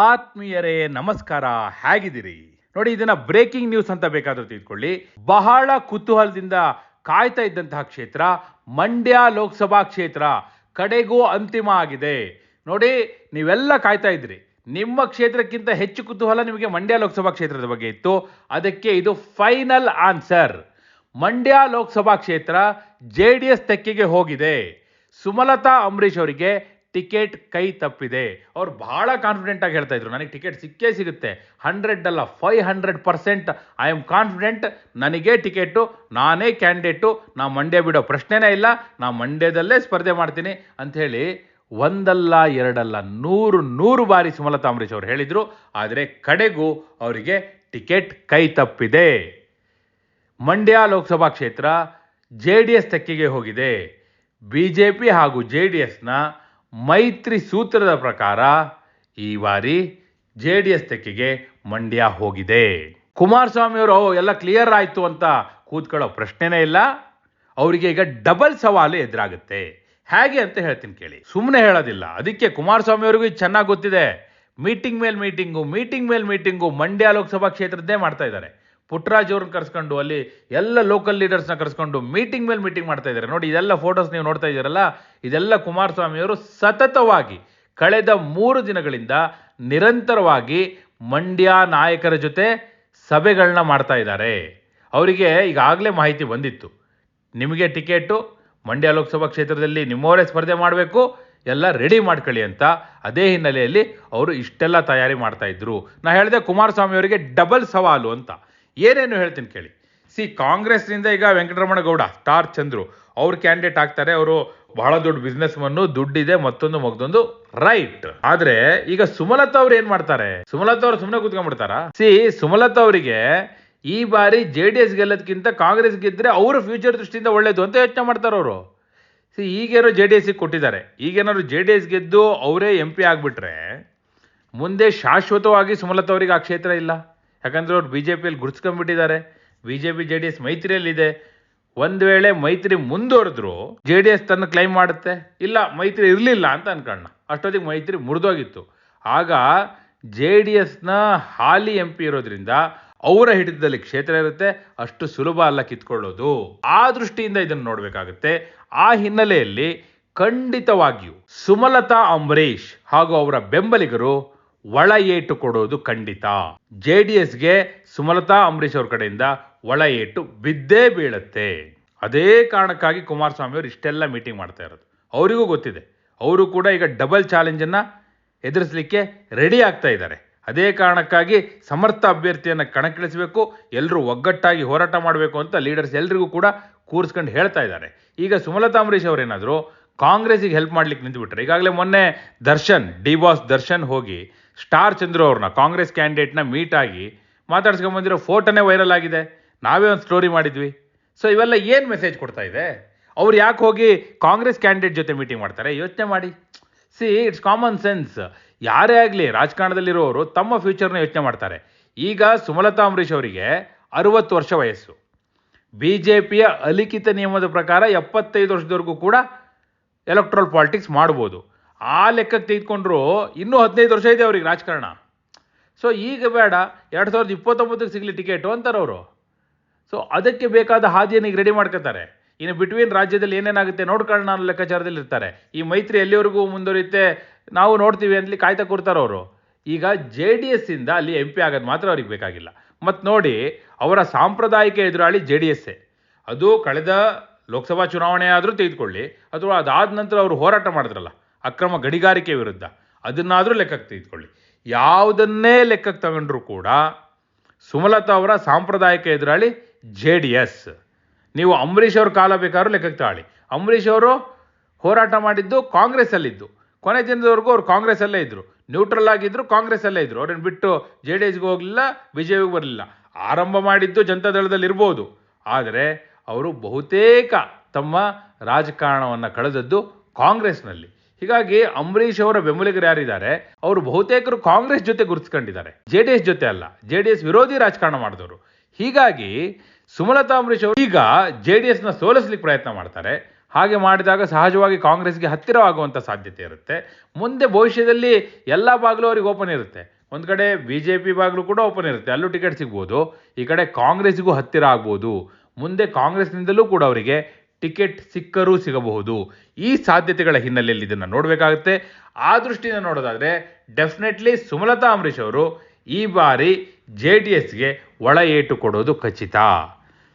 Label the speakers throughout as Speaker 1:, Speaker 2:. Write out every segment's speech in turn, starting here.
Speaker 1: ಆತ್ಮೀಯರೇ, ನಮಸ್ಕಾರ, ಹೇಗಿದ್ದೀರಿ? ನೋಡಿ ಇದನ್ನ ಬ್ರೇಕಿಂಗ್ ನ್ಯೂಸ್ ಅಂತ ಬೇಕಾದ್ರೂ ತಿಳ್ಕೊಳ್ಳಿ. ಬಹಳ ಕುತೂಹಲದಿಂದ ಕಾಯ್ತಾ ಇದ್ದಂತಹ ಕ್ಷೇತ್ರ, ಮಂಡ್ಯ ಲೋಕಸಭಾ ಕ್ಷೇತ್ರ ಕಡೆಗೂ ಅಂತಿಮ ಆಗಿದೆ. ನೋಡಿ, ನೀವೆಲ್ಲ ಕಾಯ್ತಾ ಇದ್ರಿ ನಿಮ್ಮ ಕ್ಷೇತ್ರಕ್ಕಿಂತ ಹೆಚ್ಚು ಕುತೂಹಲ ನಿಮಗೆ ಮಂಡ್ಯ ಲೋಕಸಭಾ ಕ್ಷೇತ್ರದ ಬಗ್ಗೆ ಇತ್ತು. ಅದಕ್ಕೆ ಇದು ಫೈನಲ್ ಆನ್ಸರ್. ಮಂಡ್ಯ ಲೋಕಸಭಾ ಕ್ಷೇತ್ರ ಜೆ ಡಿ ಎಸ್ ತೆಕ್ಕೆಗೆ ಹೋಗಿದೆ. ಸುಮಲತಾ ಅಂಬರೀಶ್ ಅವರಿಗೆ ಟಿಕೆಟ್ ಕೈ ತಪ್ಪಿದೆ. ಅವ್ರು ಬಹಳ ಕಾನ್ಫಿಡೆಂಟ್ ಆಗಿ ಹೇಳ್ತಾ ಇದ್ರು. ನನಗೆ ಟಿಕೆಟ್ ಸಿಕ್ಕೇ ಸಿಗುತ್ತೆ. ಹಂಡ್ರೆಡ್ ಅಲ್ಲ five hundred percent I am confident ನನಗೆ ಟಿಕೆಟು, ನಾನೇ ಕ್ಯಾಂಡಿಡೇಟು ನಾ ಮಂಡ್ಯ ಬಿಡೋ ಪ್ರಶ್ನೆನೇ ಇಲ್ಲ. ನಾ ಮಂಡ್ಯದಲ್ಲೇ ಸ್ಪರ್ಧೆ ಮಾಡ್ತೀನಿ ಅಂಥೇಳಿ ಒಂದಲ್ಲ, ಎರಡಲ್ಲ, ನೂರು ನೂರು ಬಾರಿ ಸುಮಲತಾ ಅಂಬರೀಷ್ ಅವರು ಹೇಳಿದರು. ಆದರೆ ಕಡೆಗೂ ಅವರಿಗೆ ಟಿಕೆಟ್ ಕೈ ತಪ್ಪಿದೆ. ಮಂಡ್ಯ ಲೋಕಸಭಾ ಕ್ಷೇತ್ರ ಜೆ ಡಿ ಎಸ್ ತೆಕ್ಕೆಗೆ ಹೋಗಿದೆ. ಬಿ ಜೆ ಪಿ ಹಾಗೂ ಜೆ ಡಿ ಎಸ್ನ ಮೈತ್ರಿ ಸೂತ್ರದ ಪ್ರಕಾರ ಈ ಬಾರಿ ಜೆ ಡಿ ಎಸ್ ತೆಕ್ಕೆಗೆ ಮಂಡ್ಯ ಹೋಗಿದೆ. ಕುಮಾರಸ್ವಾಮಿ ಅವರು ಎಲ್ಲ ಕ್ಲಿಯರ್ ಆಯಿತು ಅಂತ ಕೂತ್ಕೊಳ್ಳೋ ಪ್ರಶ್ನೆನೇ ಇಲ್ಲ. ಅವರಿಗೆ ಈಗ ಡಬಲ್ ಸವಾಲು ಎದುರಾಗುತ್ತೆ. ಹೇಗೆ ಅಂತ ಹೇಳ್ತೀನಿ ಕೇಳಿ. ಸುಮ್ಮನೆ ಹೇಳೋದಿಲ್ಲ. ಅದಕ್ಕೆ ಕುಮಾರಸ್ವಾಮಿ ಅವ್ರಿಗೂ ಇದು ಚೆನ್ನಾಗಿ ಗೊತ್ತಿದೆ. ಮೀಟಿಂಗ್ ಮೇಲೆ ಮೀಟಿಂಗು ಮೀಟಿಂಗ್ ಮೇಲೆ ಮೀಟಿಂಗು ಮಂಡ್ಯ ಲೋಕಸಭಾ ಕ್ಷೇತ್ರದ್ದೇ ಮಾಡ್ತಾ ಇದ್ದಾರೆ. ಪುಟ್ಟರಾಜ್ ಅವ್ರನ್ನ ಕರ್ಸ್ಕೊಂಡು ಅಲ್ಲಿ ಎಲ್ಲ ಲೋಕಲ್ ಲೀಡರ್ಸ್ನ ಕರ್ಸ್ಕೊಂಡು ಮೀಟಿಂಗ್ ಮೇಲೆ ಮೀಟಿಂಗ್ ಮಾಡ್ತಾ ಇದ್ದಾರೆ. ನೋಡಿ, ಇದೆಲ್ಲ ಫೋಟೋಸ್ ನೀವು ನೋಡ್ತಾ ಇದ್ದೀರಲ್ಲ, ಇದೆಲ್ಲ ಕುಮಾರಸ್ವಾಮಿ ಅವರು ಸತತವಾಗಿ ಕಳೆದ ಮೂರು ದಿನಗಳಿಂದ ನಿರಂತರವಾಗಿ ಮಂಡ್ಯ ನಾಯಕರ ಜೊತೆ ಸಭೆಗಳನ್ನ ಮಾಡ್ತಾ ಇದ್ದಾರೆ. ಅವರಿಗೆ ಈಗಾಗಲೇ ಮಾಹಿತಿ ಬಂದಿತ್ತು. ನಿಮಗೆ ಟಿಕೆಟು, ಮಂಡ್ಯ ಲೋಕಸಭಾ ಕ್ಷೇತ್ರದಲ್ಲಿ ನಿಮ್ಮವರೇ ಸ್ಪರ್ಧೆ ಮಾಡಬೇಕು, ಎಲ್ಲ ರೆಡಿ ಮಾಡ್ಕೊಳ್ಳಿ ಅಂತ ಅದೇ ಹಿನ್ನೆಲೆಯಲ್ಲಿ ಅವರು ಇಷ್ಟೆಲ್ಲ ತಯಾರಿ ಮಾಡ್ತಾ ಇದ್ರು. ನಾ ಹೇಳಿದೆ ಕುಮಾರಸ್ವಾಮಿ ಅವರಿಗೆ ಡಬಲ್ ಸವಾಲು ಅಂತ. ಏನೇನು ಹೇಳ್ತೀನಿ ಕೇಳಿ. ಸಿ ಕಾಂಗ್ರೆಸ್ನಿಂದ ಈಗ ವೆಂಕಟರಮಣ ಗೌಡ, ಸ್ಟಾರ್ ಚಂದ್ರು, ಅವ್ರು ಕ್ಯಾಂಡಿಡೇಟ್ ಆಗ್ತಾರೆ, ಅವರು ಬಹಳ ದೊಡ್ಡ ಬಿಸ್ನೆಸ್ ಮನ್ನು ದುಡ್ಡಿದೆ, ಮತ್ತೊಂದು ಮಗದೊಂದು ರೈಟ್ ಆದ್ರೆ ಈಗ ಸುಮಲತಾ ಅವ್ರು ಏನ್ ಮಾಡ್ತಾರೆ? ಸುಮಲತಾ ಅವ್ರು ಸುಮ್ಮನೆ ಕೂತ್ಕೊಂಡ್ಬಿಡ್ತಾರ? ಸಿ ಸುಮಲತಾ ಅವರಿಗೆ ಈ ಬಾರಿ ಜೆ ಡಿ ಎಸ್ ಗೆಲ್ಲೋದಕ್ಕಿಂತ ಕಾಂಗ್ರೆಸ್ ಗೆದ್ರೆ ಅವರು ಫ್ಯೂಚರ್ ದೃಷ್ಟಿಯಿಂದ ಒಳ್ಳೇದು ಅಂತ ಯೋಚನೆ ಮಾಡ್ತಾರೆ ಅವರು. ಸಿ ಈಗೇನೋ ಜೆ ಡಿ ಎಸ್ಗೆ ಕೊಟ್ಟಿದ್ದಾರೆ. ಈಗೇನಾದ್ರು ಜೆ ಡಿ ಎಸ್ ಗೆದ್ದು ಅವರೇ ಎಂ ಪಿ ಆಗಿಬಿಟ್ರೆ ಮುಂದೆ ಶಾಶ್ವತವಾಗಿ ಸುಮಲತಾ ಅವರಿಗೆ ಆ ಕ್ಷೇತ್ರ ಇಲ್ಲ. ಯಾಕಂದ್ರೆ ಅವ್ರು ಬಿ ಜೆ ಪಿಯಲ್ಲಿ ಗುರ್ಸ್ಕೊಂಡ್ಬಿಟ್ಟಿದ್ದಾರೆ B J P J D S ಮೈತ್ರಿಯಲ್ಲಿದೆ. ಒಂದು ವೇಳೆ ಮೈತ್ರಿ ಮುಂದುವರೆದ್ರು ಜೆ ಡಿ ಎಸ್ ತನ್ನ ಕ್ಲೈಮ್ ಮಾಡುತ್ತೆ. ಇಲ್ಲ, ಮೈತ್ರಿ ಇರಲಿಲ್ಲ ಅಂತ ಅನ್ಕಣ್ಣ. ಅಷ್ಟೊತ್ತಿಗೆ ಮೈತ್ರಿ ಮುರಿದೋಗಿತ್ತು. ಆಗ ಜೆ ಡಿ ಎಸ್ನ ಹಾಲಿ ಎಂ ಪಿ ಇರೋದ್ರಿಂದ ಅವರ ಹಿಡಿತದಲ್ಲಿ ಕ್ಷೇತ್ರ ಇರುತ್ತೆ. ಅಷ್ಟು ಸುಲಭ ಅಲ್ಲ ಕಿತ್ಕೊಳ್ಳೋದು. ಆ ದೃಷ್ಟಿಯಿಂದ ಇದನ್ನು ನೋಡಬೇಕಾಗುತ್ತೆ. ಆ ಹಿನ್ನೆಲೆಯಲ್ಲಿ ಖಂಡಿತವಾಗಿಯೂ ಸುಮಲತಾ ಅಂಬರೀಶ್ ಹಾಗೂ ಅವರ ಬೆಂಬಲಿಗರು ಒಳ ಏಟು ಕೊಡೋದು ಖಂಡಿತ. ಜೆ ಡಿ ಎಸ್ಗೆ ಸುಮಲತಾ ಅಂಬರೀಷ್ ಅವ್ರ ಕಡೆಯಿಂದ ಒಳ ಏಟು ಬಿದ್ದೇ ಬೀಳುತ್ತೆ. ಅದೇ ಕಾರಣಕ್ಕಾಗಿ ಕುಮಾರಸ್ವಾಮಿ ಅವರು ಇಷ್ಟೆಲ್ಲ ಮೀಟಿಂಗ್ ಮಾಡ್ತಾ ಇರೋದು. ಅವರಿಗೂ ಗೊತ್ತಿದೆ. ಅವರು ಕೂಡ ಈಗ ಡಬಲ್ ಚಾಲೆಂಜನ್ನು ಎದುರಿಸಲಿಕ್ಕೆ ರೆಡಿ ಆಗ್ತಾ ಇದ್ದಾರೆ. ಅದೇ ಕಾರಣಕ್ಕಾಗಿ ಸಮರ್ಥ ಅಭ್ಯರ್ಥಿಯನ್ನು ಕಣಕ್ಕಿಳಿಸಬೇಕು ಎಲ್ಲರೂ ಒಗ್ಗಟ್ಟಾಗಿ ಹೋರಾಟ ಮಾಡಬೇಕು ಅಂತ ಲೀಡರ್ಸ್ ಎಲ್ರಿಗೂ ಕೂಡ ಕೂರಿಸ್ಕೊಂಡು ಹೇಳ್ತಾ ಇದ್ದಾರೆ. ಈಗ ಸುಮಲತಾ ಅಂಬರೀಷ್ ಅವರೇನಾದರೂ ಕಾಂಗ್ರೆಸ್ಸಿಗೆ ಹೆಲ್ಪ್ ಮಾಡ್ಲಿಕ್ಕೆ ನಿಂತುಬಿಟ್ರೆ, ಈಗಾಗಲೇ ಮೊನ್ನೆ ದರ್ಶನ್, ಡಿ ಬಾಸ್ ದರ್ಶನ್ ಹೋಗಿ ಸ್ಟಾರ್ ಚಂದ್ರು ಅವ್ರನ್ನ, ಕಾಂಗ್ರೆಸ್ ಕ್ಯಾಂಡಿಡೇಟ್ನ ಮೀಟ್ ಆಗಿ ಮಾತಾಡ್ಸ್ಕೊಂಬಂದಿರೋ ಫೋಟೋನೇ ವೈರಲ್ ಆಗಿದೆ. ನಾವೇ ಒಂದು ಸ್ಟೋರಿ ಮಾಡಿದ್ವಿ. ಸೊ ಇವೆಲ್ಲ ಏನು ಮೆಸೇಜ್ ಕೊಡ್ತಾ ಇದೆ? ಅವ್ರು ಯಾಕೆ ಹೋಗಿ ಕಾಂಗ್ರೆಸ್ ಕ್ಯಾಂಡಿಡೇಟ್ ಜೊತೆ ಮೀಟಿಂಗ್ ಮಾಡ್ತಾರೆ? ಯೋಚನೆ ಮಾಡಿ. ಸಿ ಇಟ್ಸ್ ಕಾಮನ್ ಸೆನ್ಸ್ ಯಾರೇ ಆಗಲಿ, ರಾಜಕಾರಣದಲ್ಲಿರೋರು ತಮ್ಮ ಫ್ಯೂಚರ್ನ ಯೋಚನೆ ಮಾಡ್ತಾರೆ. ಈಗ ಸುಮಲತಾ ಅಂಬರೀಷ್ ಅವರಿಗೆ ಅರುವತ್ತು ವರ್ಷ ವಯಸ್ಸು. ಬಿ ಜೆ ಪಿಯ ಅಲಿಖಿತ ನಿಯಮದ ಪ್ರಕಾರ ಎಪ್ಪತ್ತೈದು ವರ್ಷದವರೆಗೂ ಕೂಡ ಎಲೆಕ್ಟ್ರಲ್ ಪಾಲಿಟಿಕ್ಸ್ ಮಾಡ್ಬೋದು. ಆ ಲೆಕ್ಕಕ್ಕೆ ತೆಗೆದುಕೊಂಡ್ರು ಇನ್ನೂ ಹದಿನೈದು ವರ್ಷ ಇದೆ ಅವ್ರಿಗೆ ರಾಜಕಾರಣ. ಸೊ ಈಗ ಬೇಡ, ಎರಡು ಸಾವಿರದ ಇಪ್ಪತ್ತೊಂಬತ್ತಕ್ಕೆ ಸಿಗಲಿ ಟಿಕೆಟು ಅಂತಾರೆ ಅವರು. ಸೊ ಅದಕ್ಕೆ ಬೇಕಾದ ಹಾದಿಯನ್ನು ಈಗ ರೆಡಿ ಮಾಡ್ಕೋತಾರೆ. ಇನ್ನು ಬಿಟ್ವೀನ್ ರಾಜ್ಯದಲ್ಲಿ ಏನೇನಾಗುತ್ತೆ ನೋಡ್ಕೊಳ್ಳೋಣ ಅನ್ನೋ ಲೆಕ್ಕಾಚಾರದಲ್ಲಿ ಇರ್ತಾರೆ. ಈ ಮೈತ್ರಿ ಎಲ್ಲಿವರೆಗೂ ಮುಂದುವರಿಯುತ್ತೆ ನಾವು ನೋಡ್ತೀವಿ ಅಂತಲಿ ಕಾಯ್ತಾ ಕೂರ್ತಾರೆ ಅವರು. ಈಗ ಜೆ ಡಿ ಎಸ್ಸಿಂದ ಅಲ್ಲಿ ಎಂ ಪಿ ಆಗೋದು ಮಾತ್ರ ಅವ್ರಿಗೆ ಬೇಕಾಗಿಲ್ಲ. ಮತ್ತು ನೋಡಿ, ಅವರ ಸಾಂಪ್ರದಾಯಿಕ ಎದುರಾಳಿ ಜೆ ಡಿ ಎಸ್ಸೇ ಅದು ಕಳೆದ ಲೋಕಸಭಾ ಚುನಾವಣೆ ಆದರೂ ತೆಗೆದುಕೊಳ್ಳಿ, ಅಥವಾ ಅದಾದ ನಂತರ ಅವರು ಹೋರಾಟ ಮಾಡಿದ್ರಲ್ಲ. ಅಕ್ರಮ ಗಣಿಗಾರಿಕೆ ವಿರುದ್ಧ. ಅದನ್ನಾದರೂ ಲೆಕ್ಕಕ್ಕೆ ತೆಗೆದುಕೊಳ್ಳಿ. ಯಾವುದನ್ನೇ ಲೆಕ್ಕಕ್ಕೆ ತಗೊಂಡ್ರೂ ಕೂಡ ಸುಮಲತಾ ಅವರ ಸಾಂಪ್ರದಾಯಿಕ ಎದುರಾಳಿ ಜೆ ಡಿ ಎಸ್. ನೀವು ಅಂಬರೀಷ್ ಅವ್ರ ಕಾಲ ಬೇಕಾದ್ರೂ ಲೆಕ್ಕಕ್ಕೆ ತಗೊಳ್ಳಿ ಅಂಬರೀಷ್ ಅವರು ಹೋರಾಟ ಮಾಡಿದ್ದು ಕಾಂಗ್ರೆಸ್ಸಲ್ಲಿದ್ದು. ಕೊನೆ ದಿನದವರೆಗೂ ಅವ್ರು ಕಾಂಗ್ರೆಸ್ಸಲ್ಲೇ ಇದ್ದರು ನ್ಯೂಟ್ರಲ್ ಆಗಿದ್ದರು ಕಾಂಗ್ರೆಸ್ಸಲ್ಲೇ ಇದ್ದರು ಅವ್ರನ್ನ ಬಿಟ್ಟು ಜೆ ಡಿ ಎಸ್ಗೆ ಹೋಗಲಿಲ್ಲ, ಬಿ ಜೆ ಪಿಗೆ ಬರಲಿಲ್ಲ. ಆರಂಭ ಮಾಡಿದ್ದು ಜನತಾದಳದಲ್ಲಿ ಇರ್ಬೋದು. ಆದರೆ ಅವರು ಬಹುತೇಕ ತಮ್ಮ ರಾಜಕಾರಣವನ್ನು ಕಳೆದದ್ದು ಕಾಂಗ್ರೆಸ್ನಲ್ಲಿ. ಹೀಗಾಗಿ ಅಂಬರೀಷ್ ಅವರ ಬೆಂಬಲಿಗರು ಯಾರಿದ್ದಾರೆ? ಅವರು ಬಹುತೇಕರು ಕಾಂಗ್ರೆಸ್ ಜೊತೆ ಗುರುತಿಸ್ಕೊಂಡಿದ್ದಾರೆ. ಜೆ ಡಿ ಎಸ್ ಜೊತೆ ಅಲ್ಲ. ಜೆ ಡಿ ಎಸ್ ವಿರೋಧಿ ರಾಜಕಾರಣ ಮಾಡಿದವರು. ಹೀಗಾಗಿ ಸುಮಲತಾ ಅಂಬರೀಷ್ ಅವರು ಈಗ ಜೆ ಡಿ ಎಸ್ನ ಸೋಲಿಸ್ಲಿಕ್ಕೆ ಪ್ರಯತ್ನ ಮಾಡ್ತಾರೆ. ಹಾಗೆ ಮಾಡಿದಾಗ ಸಹಜವಾಗಿ ಕಾಂಗ್ರೆಸ್ಗೆ ಹತ್ತಿರವಾಗುವಂಥ ಸಾಧ್ಯತೆ ಇರುತ್ತೆ. ಮುಂದೆ ಭವಿಷ್ಯದಲ್ಲಿ ಎಲ್ಲ ಬಾಗಿಲು ಅವ್ರಿಗೆ ಓಪನ್ ಇರುತ್ತೆ. ಒಂದು ಕಡೆ ಬಿ ಜೆ ಪಿ ಬಾಗಿಲು ಕೂಡ ಓಪನ್ ಇರುತ್ತೆ. ಅಲ್ಲೂ ಟಿಕೆಟ್ ಸಿಗ್ಬೋದು. ಈ ಕಡೆ ಕಾಂಗ್ರೆಸ್ಗೂ ಹತ್ತಿರ ಆಗ್ಬೋದು. ಮುಂದೆ ಕಾಂಗ್ರೆಸ್ನಿಂದಲೂ ಕೂಡ ಅವರಿಗೆ ಟಿಕೆಟ್ ಸಿಕ್ಕರೂ ಸಿಗಬಹುದು. ಈ ಸಾಧ್ಯತೆಗಳ ಹಿನ್ನೆಲೆಯಲ್ಲಿ ಇದನ್ನು ನೋಡಬೇಕಾಗುತ್ತೆ. ಆ ದೃಷ್ಟಿಯಿಂದ ನೋಡೋದಾದರೆ ಡೆಫಿನೆಟ್ಲಿ ಸುಮಲತಾ ಅಂಬರೀಷ್ ಅವರು ಈ ಬಾರಿ ಜೆ ಡಿ ಎಸ್ಗೆ ಒಳ ಏಟು ಕೊಡೋದು ಖಚಿತ.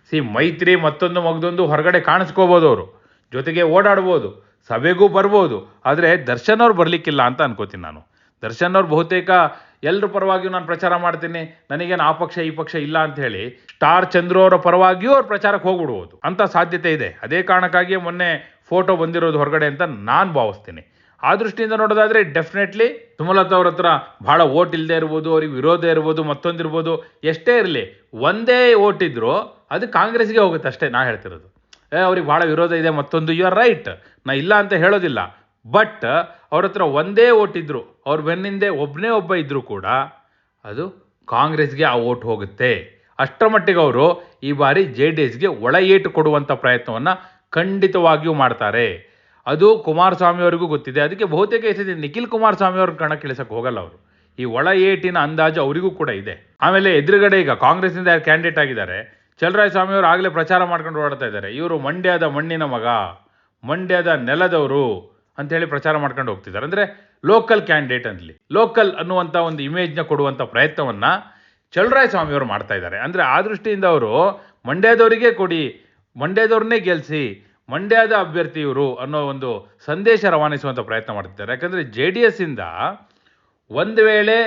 Speaker 1: ಸಿ, ಮೈತ್ರಿ ಮತ್ತೊಂದು ಮಗದೊಂದು ಹೊರಗಡೆ ಕಾಣಿಸ್ಕೋಬೋದು ಅವರು. ಜೊತೆಗೆ ಓಡಾಡ್ಬೋದು, ಸಭೆಗೂ ಬರ್ಬೋದು. ಆದರೆ ದರ್ಶನ್ ಅವ್ರು ಬರಲಿಕ್ಕಿಲ್ಲ ಅಂತ ಅನ್ಕೋತೀನಿ ನಾನು. ದರ್ಶನ್ ಅವ್ರು ಬಹುತೇಕ ಎಲ್ಲರ ಪರವಾಗಿಯೂ ನಾನು ಪ್ರಚಾರ ಮಾಡ್ತೀನಿ ನನಗೇನು ಆ ಪಕ್ಷ, ಈ ಪಕ್ಷ ಇಲ್ಲ ಅಂತ ಹೇಳಿ ಸ್ಟಾರ್ ಚಂದ್ರು ಅವರ ಪರವಾಗಿಯೂ ಅವ್ರ ಪ್ರಚಾರಕ್ಕೆ ಹೋಗ್ಬಿಡ್ಬೋದು. ಅಂತ ಸಾಧ್ಯತೆ ಇದೆ. ಅದೇ ಕಾರಣಕ್ಕಾಗಿಯೇ ಮೊನ್ನೆ ಫೋಟೋ ಬಂದಿರೋದು ಹೊರಗಡೆ ಅಂತ ನಾನು ಭಾವಿಸ್ತೀನಿ. ಆ ದೃಷ್ಟಿಯಿಂದ ನೋಡೋದಾದ್ರೆ ಡೆಫಿನೆಟ್ಲಿ ಸುಮಲತಾ ಅವ್ರ ಹತ್ರ ಬಹಳ ಓಟ್ ಇಲ್ಲದೆ ಇರ್ಬೋದು, ಅವ್ರಿಗೆ ವಿರೋಧ ಇರ್ಬೋದು ಮತ್ತೊಂದಿರ್ಬೋದು ಎಷ್ಟೇ ಇರಲಿ, ಒಂದೇ ಓಟ್ ಇದ್ರು ಅದು ಕಾಂಗ್ರೆಸ್ಗೆ ಹೋಗುತ್ತೆ ಅಷ್ಟೇ ನಾ ಹೇಳ್ತಿರೋದು. ಏ, ಅವ್ರಿಗೆ ಭಾಳ ವಿರೋಧ ಇದೆ, ಮತ್ತೊಂದು ಯು ಆರ್ ರೈಟ್ ನಾ ಇಲ್ಲ ಅಂತ ಹೇಳೋದಿಲ್ಲ. ಬಟ್ ಅವ್ರ ಹತ್ರ ಒಂದೇ ಓಟ್ ಇದ್ರು, ಅವ್ರ ಬೆನ್ನಿಂದೆ ಒಬ್ಬನೇ ಒಬ್ಬ ಇದ್ದರೂ ಕೂಡ ಅದು ಕಾಂಗ್ರೆಸ್ಗೆ ಆ ಓಟ್ ಹೋಗುತ್ತೆ. ಅಷ್ಟರ ಮಟ್ಟಿಗೆ ಅವರು ಈ ಬಾರಿ ಜೆ ಡಿ ಎಸ್ಗೆ ಒಳ ಏಟು ಕೊಡುವಂಥ ಪ್ರಯತ್ನವನ್ನು ಖಂಡಿತವಾಗಿಯೂ ಮಾಡ್ತಾರೆ. ಅದು ಕುಮಾರಸ್ವಾಮಿ ಅವರಿಗೂ ಗೊತ್ತಿದೆ. ಅದಕ್ಕೆ ಬಹುತೇಕ ಸತಿ ನಿಖಿಲ್ ಕುಮಾರಸ್ವಾಮಿ ಅವ್ರ ಕಣ ಇಳಿಸಕ್ಕೆ ಹೋಗಲ್ಲ ಅವರು. ಈ ಒಳ ಏಟಿನ ಅಂದಾಜು ಅವರಿಗೂ ಕೂಡ ಇದೆ. ಆಮೇಲೆ ಎದುರುಗಡೆ ಈಗ ಕಾಂಗ್ರೆಸ್ನಿಂದ ಯಾರು ಕ್ಯಾಂಡಿಡೇಟ್ ಆಗಿದ್ದಾರೆ ಚಲರಾಯ ಸ್ವಾಮಿ ಅವರು ಆಗಲೇ ಪ್ರಚಾರ ಮಾಡ್ಕೊಂಡು ಓಡಾಡ್ತಾ ಇದ್ದಾರೆ. ಇವರು ಮಂಡ್ಯದ ಮಣ್ಣಿನ ಮಗ, ಮಂಡ್ಯದ ನೆಲದವರು. ಅಂತ ಹೇಳಿ ಪ್ರಚಾರ ಮಾಡ್ಕೊಂಡು ಹೋಗ್ತಿದ್ದಾರೆ. ಅಂದರೆ ಲೋಕಲ್ ಕ್ಯಾಂಡಿಡೇಟ್ ಅಂತಲಿ ಲೋಕಲ್ ಅನ್ನುವಂಥ ಒಂದು ಇಮೇಜ್ನ ಕೊಡುವಂಥ ಪ್ರಯತ್ನವನ್ನು ಚಲರಾಯ ಸ್ವಾಮಿ ಅವರು ಮಾಡ್ತಾ ಇದ್ದಾರೆ. ಅಂದರೆ ಆ ದೃಷ್ಟಿಯಿಂದ ಅವರು ಮಂಡ್ಯದವರಿಗೆ ಕೊಡಿ, ಮಂಡ್ಯದವ್ರನ್ನೇ ಗೆಲ್ಲಿಸಿ ಮಂಡ್ಯದ ಅಭ್ಯರ್ಥಿ ಇವರು ಅನ್ನೋ ಒಂದು ಸಂದೇಶ ರವಾನಿಸುವಂಥ ಪ್ರಯತ್ನ ಮಾಡ್ತಿದ್ದಾರೆ. ಯಾಕಂದರೆ ಜೆ ಡಿ ಎಸ್ಸಿಂದ ಒಂದು ವೇಳೆ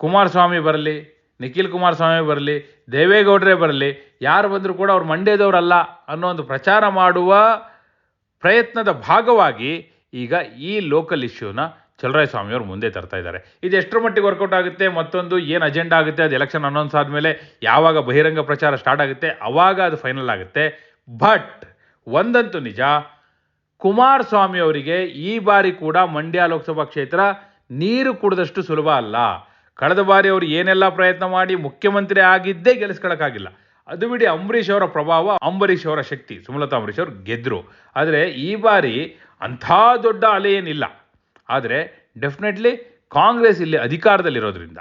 Speaker 1: ಕುಮಾರಸ್ವಾಮಿ ಬರಲಿ, ನಿಖಿಲ್ ಕುಮಾರಸ್ವಾಮಿ ಬರಲಿ, ದೇವೇಗೌಡರೇ ಬರಲಿ, ಯಾರು ಬಂದರೂ ಕೂಡ ಅವ್ರು ಮಂಡ್ಯದವರಲ್ಲ ಅನ್ನೋ ಒಂದು ಪ್ರಚಾರ ಮಾಡುವ ಪ್ರಯತ್ನದ ಭಾಗವಾಗಿ ಈಗ ಈ ಲೋಕಲ್ ಇಶ್ಯೂನ ಚಲರಾಯ ಸ್ವಾಮಿ ಅವರು ಮುಂದೆ ತರ್ತಾ ಇದ್ದಾರೆ. ಇದು ಎಷ್ಟರ ಮಟ್ಟಿಗೆ ವರ್ಕೌಟ್ ಆಗುತ್ತೆ, ಮತ್ತೊಂದು ಏನು ಅಜೆಂಡಾ ಆಗುತ್ತೆ, ಅದು ಎಲೆಕ್ಷನ್ ಅನೌನ್ಸ್ ಆದಮೇಲೆ ಯಾವಾಗ ಬಹಿರಂಗ ಪ್ರಚಾರ ಸ್ಟಾರ್ಟ್ ಆಗುತ್ತೆ ಆವಾಗ ಅದು ಫೈನಲ್ ಆಗುತ್ತೆ. ಬಟ್ ಒಂದಂತೂ ನಿಜ ಕುಮಾರಸ್ವಾಮಿ ಅವರಿಗೆ ಈ ಬಾರಿ ಕೂಡ ಮಂಡ್ಯ ಲೋಕಸಭಾ ಕ್ಷೇತ್ರ ನೀರು ಕುಡಿದಷ್ಟು ಸುಲಭ ಅಲ್ಲ. ಕಳೆದ ಬಾರಿ ಅವರು ಏನೆಲ್ಲ ಪ್ರಯತ್ನ ಮಾಡಿ ಮುಖ್ಯಮಂತ್ರಿ ಆಗಿದ್ದೇ ಗೆಲ್ಲಿಸ್ಕೊಳಕ್ಕಾಗಿಲ್ಲ ಅದು ಬಿಡಿ ಅಂಬರೀಷ್ ಅವರ ಪ್ರಭಾವ, ಅಂಬರೀಷ್ ಅವರ ಶಕ್ತಿ, ಸುಮಲತಾ ಅಂಬರೀಷ್ ಅವರು ಗೆದ್ದರು ಆದರೆ ಈ ಬಾರಿ ಅಂಥ ದೊಡ್ಡ ಅಲೆ ಏನಿಲ್ಲ. ಆದರೆ ಡೆಫಿನೆಟ್ಲಿ ಕಾಂಗ್ರೆಸ್ ಇಲ್ಲಿ ಅಧಿಕಾರದಲ್ಲಿರೋದ್ರಿಂದ,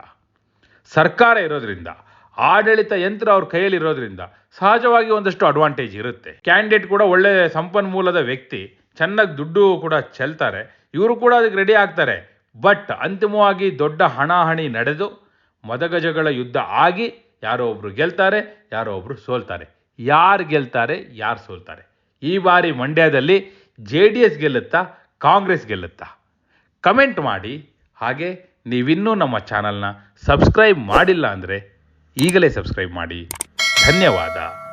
Speaker 1: ಸರ್ಕಾರ ಇರೋದ್ರಿಂದ, ಆಡಳಿತ ಯಂತ್ರ ಅವ್ರ ಕೈಯಲ್ಲಿ ಇರೋದ್ರಿಂದ ಸಹಜವಾಗಿ ಒಂದಷ್ಟು ಅಡ್ವಾಂಟೇಜ್ ಇರುತ್ತೆ. ಕ್ಯಾಂಡಿಡೇಟ್ ಕೂಡ ಒಳ್ಳೆ ಸಂಪನ್ಮೂಲದ ವ್ಯಕ್ತಿ, ಚೆನ್ನಾಗಿ ದುಡ್ಡು ಕೂಡ ಚೆಲ್ತಾರೆ. ಇವರು ಕೂಡ ಅದಕ್ಕೆ ರೆಡಿ ಆಗ್ತಾರೆ. ಬಟ್ ಅಂತಿಮವಾಗಿ ದೊಡ್ಡ ಹಣಾಹಣಿ ನಡೆದು, ಮದಗಜಗಳ ಯುದ್ಧ ಆಗಿ ಯಾರೋ ಒಬ್ಬರು ಗೆಲ್ತಾರೆ, ಯಾರೋ ಒಬ್ಬರು ಸೋಲ್ತಾರೆ. ಯಾರು ಗೆಲ್ತಾರೆ, ಯಾರು ಸೋಲ್ತಾರೆ? ಈ ಬಾರಿ ಮಂಡ್ಯದಲ್ಲಿ ಜೆ ಡಿ ಎಸ್ ಗೆಲ್ಲುತ್ತಾ, ಕಾಂಗ್ರೆಸ್ ಗೆಲ್ಲುತ್ತಾ? ಕಮೆಂಟ್ ಮಾಡಿ. ಹಾಗೆ ನೀವಿನ್ನೂ ನಮ್ಮ ಚಾನಲ್ನ ಸಬ್ಸ್ಕ್ರೈಬ್ ಮಾಡಿಲ್ಲ ಅಂದರೆ ಈಗಲೇ ಸಬ್ಸ್ಕ್ರೈಬ್ ಮಾಡಿ. ಧನ್ಯವಾದ.